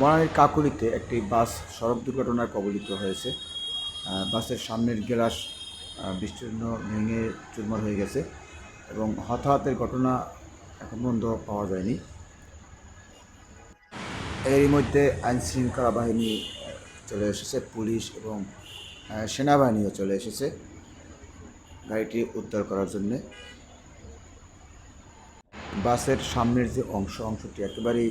বনানীর কাকুলিতে একটি বাস সড়ক দুর্ঘটনায় কবলিত হয়েছে। বাসের সামনের গ্লাস বিস্তীর্ণ ভেঙে চুরমার হয়ে গেছে এবং হতাহতের ঘটনা এখন বন্ধ পাওয়া যায়নি। এরই মধ্যে আইনশৃঙ্খলা বাহিনী চলে এসেছে, পুলিশ এবং সেনাবাহিনীও চলে এসেছে গাড়িটি উদ্ধার করার জন্যে। বাসের সামনের যে অংশ, অংশটি একেবারেই